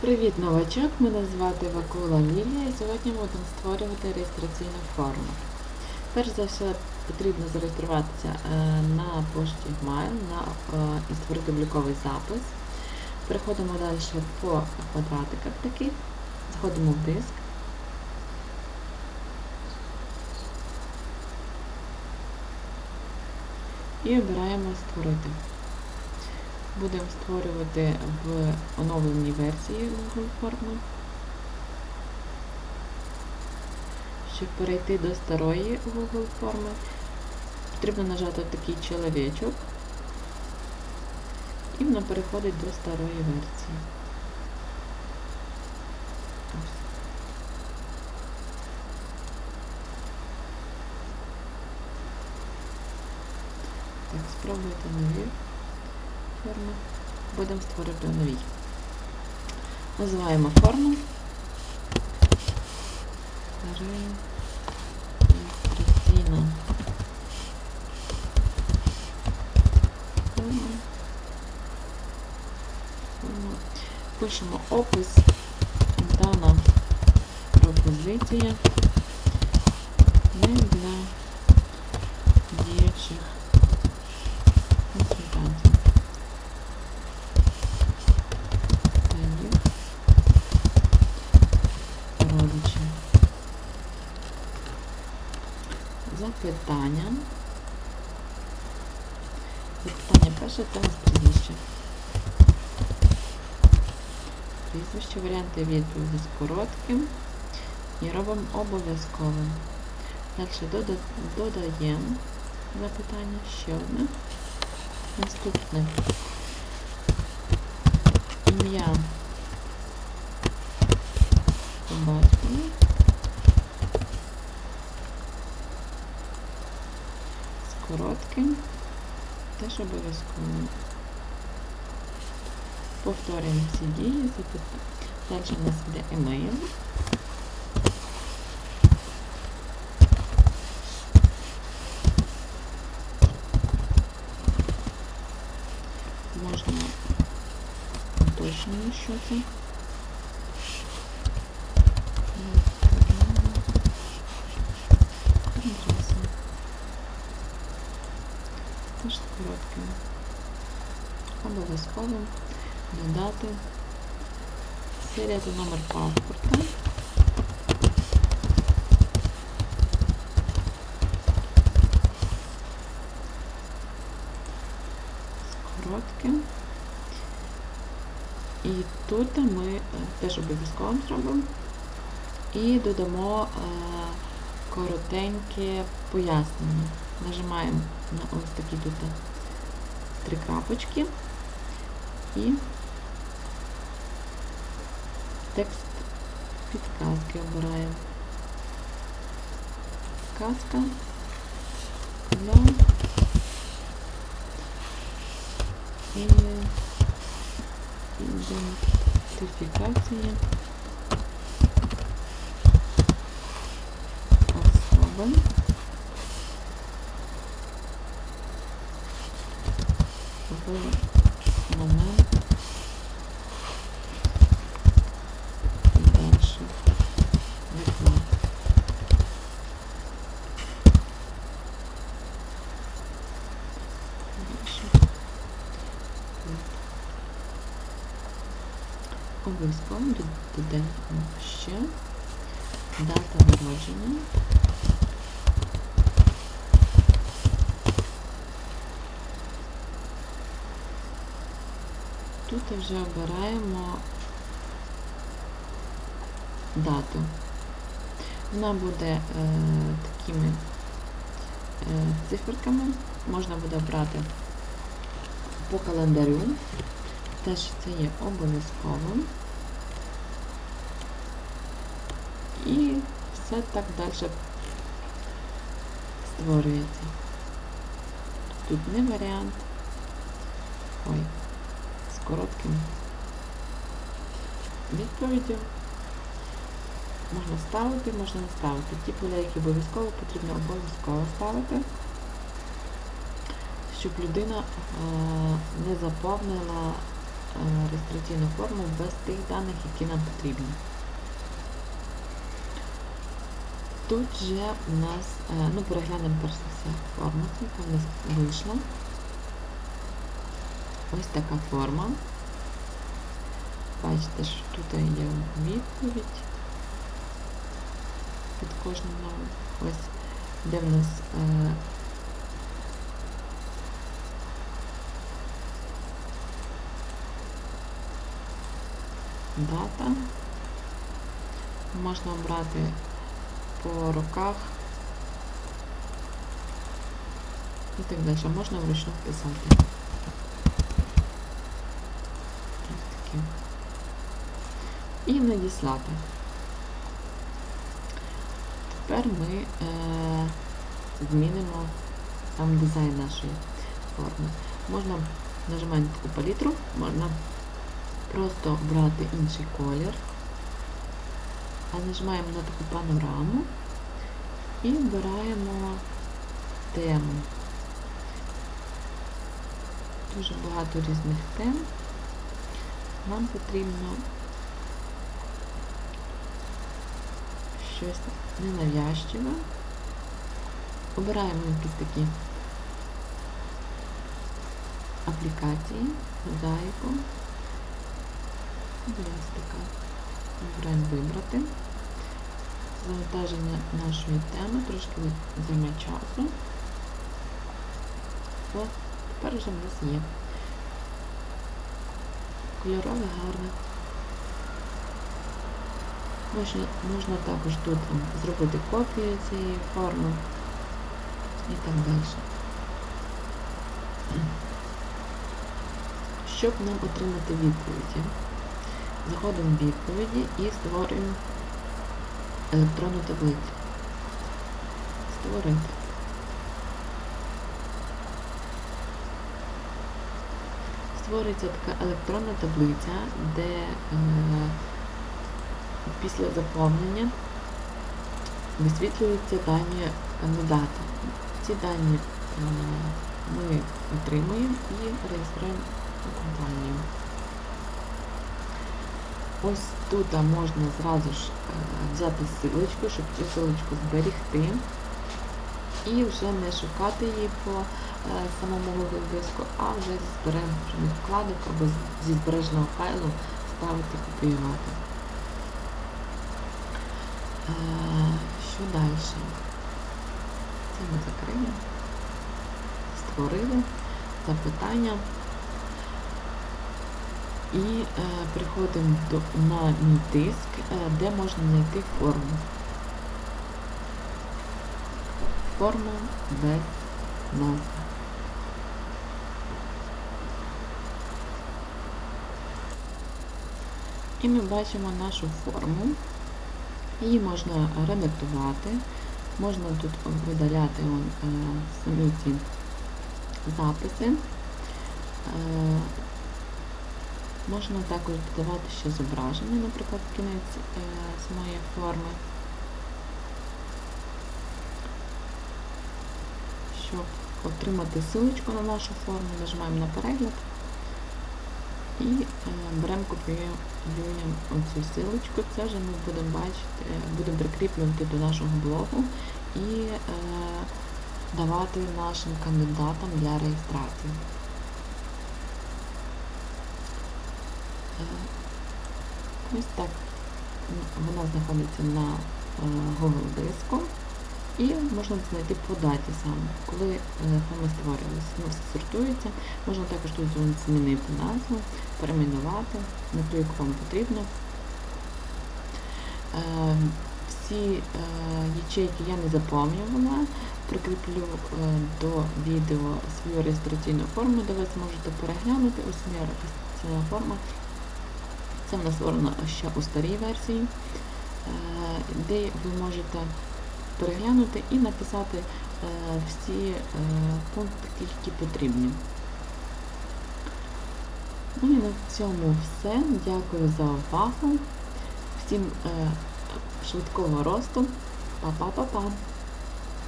Привіт, новачок! Мене звати Вакула Лілія і сьогодні будемо створювати реєстраційну форму. Перш за все потрібно зареєструватися е, на пошті Gmail на, е, і створити обліковий запис. Переходимо далі по квадратиках таких, заходимо в диск. І обираємо створити. Будемо створювати в оновленій версії Google форми. Щоб перейти до старої Google форми, потрібно нажати такий чоловічок і воно переходить до старої версії. Так, спробуйте нові форми. Будемо створити нові. Називаємо форму. Реєстраційна. Форма. Пишемо опис, дана пропозиція не для Запитання. Запитання перше та прізвище. Прізвище, варіанти відповіді з коротким і робимо обов'язковим. Далі додаємо запитання ще одне. Наступне. Ім'я по батькові. З коротким. Теж обов'язково. Повторюємо всі дії, запитання. Далі у нас йде емейл. Можна уточнити, що це. Інтересно. Теж з коротким. Обов'язково додати серія та номер паспорта. З коротким. І тут ми е, теж обов'язково зробимо. І додамо е, коротеньке пояснення. Нажимаємо на ось такі тут три крапочки і текст підказки обираємо. Сказка для ідентифікації особи. в Обов'язково додаємо ще дата народження. Тут вже обираємо дату. Вона буде е, такими е, циферками. Можна буде брати по календарю. Теж це є обов'язковим. І все так далі створюється. Тут не варіант. Ой з коротким відповіддю. Можна ставити, можна не ставити. Ті поля, які обов'язково потрібно обов'язково ставити, щоб людина е, не заповнила реєстраційну форму без тих даних, які нам потрібні. Тут же у нас, е, ну переглянемо перш за все форму, яка в нас вийшла. Ось така форма. Бачите, що тут є відповідь під кожним номером. Ось де в нас дата. Можна обрати по роках і так далі. Можна вручну вписати. І надіслати. Тепер ми е, змінимо сам дизайн нашої форми. Можна нажимати таку палітру, можна просто брати інший колір, а нажимаємо на таку панораму і обираємо тему. Дуже багато різних тем. Нам потрібно щось ненавязчиве. Обираємо якісь такі аплікації, мозаїку. Ось така. Обираємо вибрати. Завантаження нашої теми трошки займе часу. О, тепер вже в нас є. Кольорове гарне. Можна, можна також тут зробити копію цієї форми і так далі. Щоб нам отримати відповіді, заходимо в відповіді і створюємо електронну таблицю. Створити. Створюється така електронна таблиця, де е, після заповнення висвітлюються дані кандидата. Ці дані е, ми отримуємо і реєструємо компанію. Ось тут можна зразу ж е, взяти силочку, щоб цю силочку зберігти і вже не шукати її по е, самому диску, а вже зі збережених вкладок або зі збереженого файлу ставити копіювати. Е, Що далі? Це ми закриємо. Створили запитання. І е, приходимо до, на мій диск, е, де можна знайти форму. Форма без назви. І ми бачимо нашу форму. Її можна редактувати, можна тут видаляти е, самі ці записи. Можна також додавати ще зображення, наприклад, кінець е, самої форми. Щоб отримати ссылочку на нашу форму, нажимаємо на перегляд і е, беремо копіюємо оцю ссылочку. Це вже ми будемо бачити, е, будемо прикріплювати до нашого блогу і е, давати нашим кандидатам для реєстрації. Ось так вона знаходиться на е, Google диску і можна знайти по даті саме, коли е, саме створювалися. Воно все сортується. Можна також тут змінити назву, перейменувати на ту, яку вам потрібно. Е, Всі е, ячейки я не заповнювала. Прикріплю е, до відео свою реєстраційну форму, де ви зможете переглянути. Ось моя реєстраційна форма. Це в нас створено ще у старій версії, е, де ви можете переглянути і написати е, всі е, пункти, які потрібні. Ну і на цьому все. Дякую за увагу. Всім швидкого росту. Па-па-па-па!